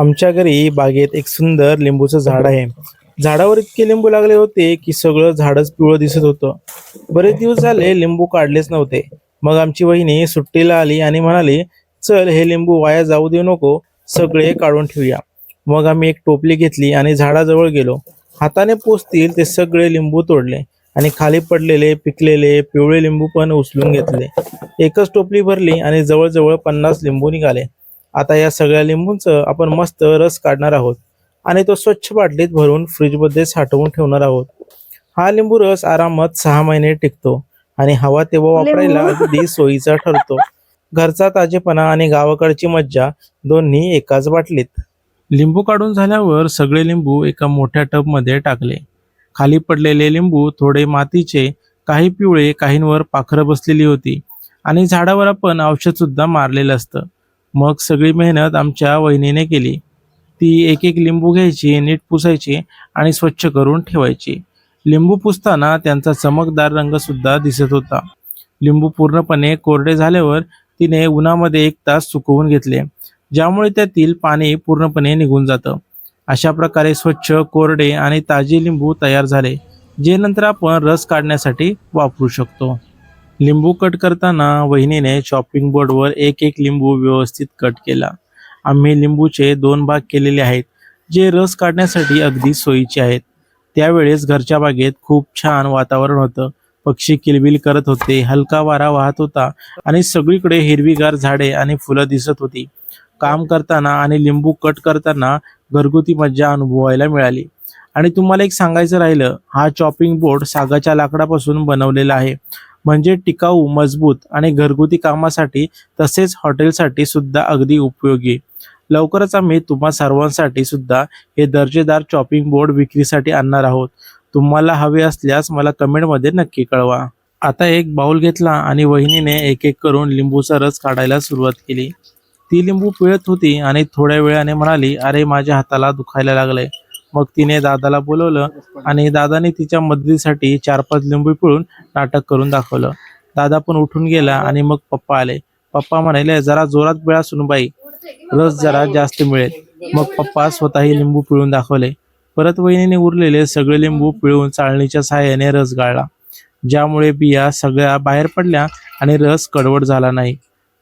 आमच्या घरी बागेत एक सुंदर लिंबूचं झाड आहे. झाडावर इतके लिंबू लागले होते की सगळं झाडच पिवळं दिसत होतं. बरेच दिवस झाले लिंबू काढलेच नव्हते. मग आमची वहिनी सुट्टीला आली आणि म्हणाली चल हे लिंबू वाया जाऊ देऊ नको सगळे काढून ठेवूया. मग आम्ही एक टोपली घेतली आणि झाडाजवळ गेलो. हाताने पोचतील ते सगळे लिंबू तोडले आणि खाली पडलेले पिकलेले पिवळे लिंबू पण उचलून घेतले. एकच टोपली भरली आणि जवळजवळ पन्नास लिंबू निघाले. आता या सगळ्या लिंबूंचं आपण मस्त रस काढणार आहोत. आणि तो स्वच्छ बाटलीत भरून फ्रीजमध्ये साठवून ठेवणार आहोत. हा लिंबू रस आरामात सहा महिने टिकतो आणि हवा तेव्हा वापरायला अगदी सोयीचा ठरतो. घरचा ताजेपणा आणि गावाकडची मज्जा दोन्ही एकाच बाटलीत. लिंबू काढून झाल्यावर सगळे लिंबू एका मोठ्या टबमध्ये टाकले. खाली पडलेले लिंबू थोडे मातीचे काही पिवळे काहींवर पाखरं बसलेली होती. आणि झाडावर आपण औषध सुद्धा मारलेलं असतं. मग सगळी मेहनत आमच्या वहिनीने केली. ती एक एक लिंबू घ्यायची नीट पुसायची आणि स्वच्छ करून ठेवायची. लिंबू पुसताना त्यांचा चमकदार रंग सुद्धा दिसत होता. लिंबू पूर्णपणे कोरडे झाल्यावर तिने उन्हामध्ये एक तास सुकवून घेतले ज्यामुळे त्यातील पाणी पूर्णपणे निघून जातं. अशा प्रकारे स्वच्छ कोरडे आणि ताजे लिंबू तयार झाले जे नंतर आपण रस काढण्यासाठी वापरू शकतो. लिंबू कट करताना वहिनीने चॉपिंग बोर्डवर एक एक लिंबू व्यवस्थित कट केला. आम्ही लिंबूचे दोन भाग केलेले आहेत जे रस काढण्यासाठी अगदी सोयीचे आहेत. त्यावेळेस घरच्या बागेत खूप छान वातावरण होतं. पक्षी किलबिल करत होते हलका वारा वाहत होता आणि सगळीकडे हिरवीगार झाडे आणि फुलं दिसत होती. काम करताना आणि लिंबू कट करताना घरगुती मज्जा अनुभवायला मिळाली. आणि तुम्हाला एक सांगायचं राहिलं हा चॉपिंग बोर्ड सागाच्या लाकडापासून बनवलेला आहे. म्हणजे टिकाऊ मजबूत आणि घरगुती कामासाठी तसेच हॉटेलसाठी सुद्धा अगदी उपयोगी. लवकरच आम्ही तुम्हा सर्वांसाठी सुद्धा हे दर्जेदार चॉपिंग बोर्ड विक्रीसाठी आणणार आहोत. तुम्हाला हवे असल्यास मला कमेंटमध्ये नक्की कळवा. आता एक बाउल घेतला आणि वहिनीने एक एक करून लिंबूचा रस काढायला सुरुवात केली. ती लिंबू पिळत होती आणि थोड्या वेळाने म्हणाली अरे माझ्या हाताला दुखायला लागले मग तिने दादाला बोलवलं आणि दादाने तिच्या मदतीसाठी चार पाच लिंबू पिळून नाटक करून दाखवलं. दादा पण उठून गेला आणि मग पप्पा आले. पप्पा म्हणाले जरा जोरात बिळा सुनबाई रस जरा जास्त मिळेल. मग पप्पा स्वतःही लिंबू पिळून दाखवले. परत वहिनीने उरलेले सगळे लिंबू पिळून चाळणीच्या सहाय्याने रस गाळला. ज्यामुळे बिया सगळ्या बाहेर पडल्या आणि रस कडवट झाला नाही.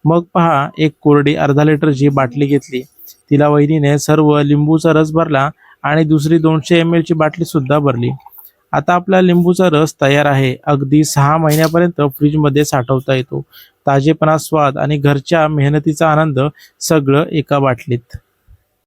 मग पहा एक कोरडी अर्धा लिटरची बाटली घेतली. तिला वहिनीने सर्व लिंबूचा रस भरला आणि दुसरी दोनशे एम ची बाटली सुद्धा भरली. आता आपला लिंबूचा रस तयार आहे. अगदी सहा महिन्यापर्यंत फ्रीजमध्ये साठवता येतो. ताजेपणा स्वाद आणि घरच्या मेहनतीचा आनंद सगळं एका बाटलीत.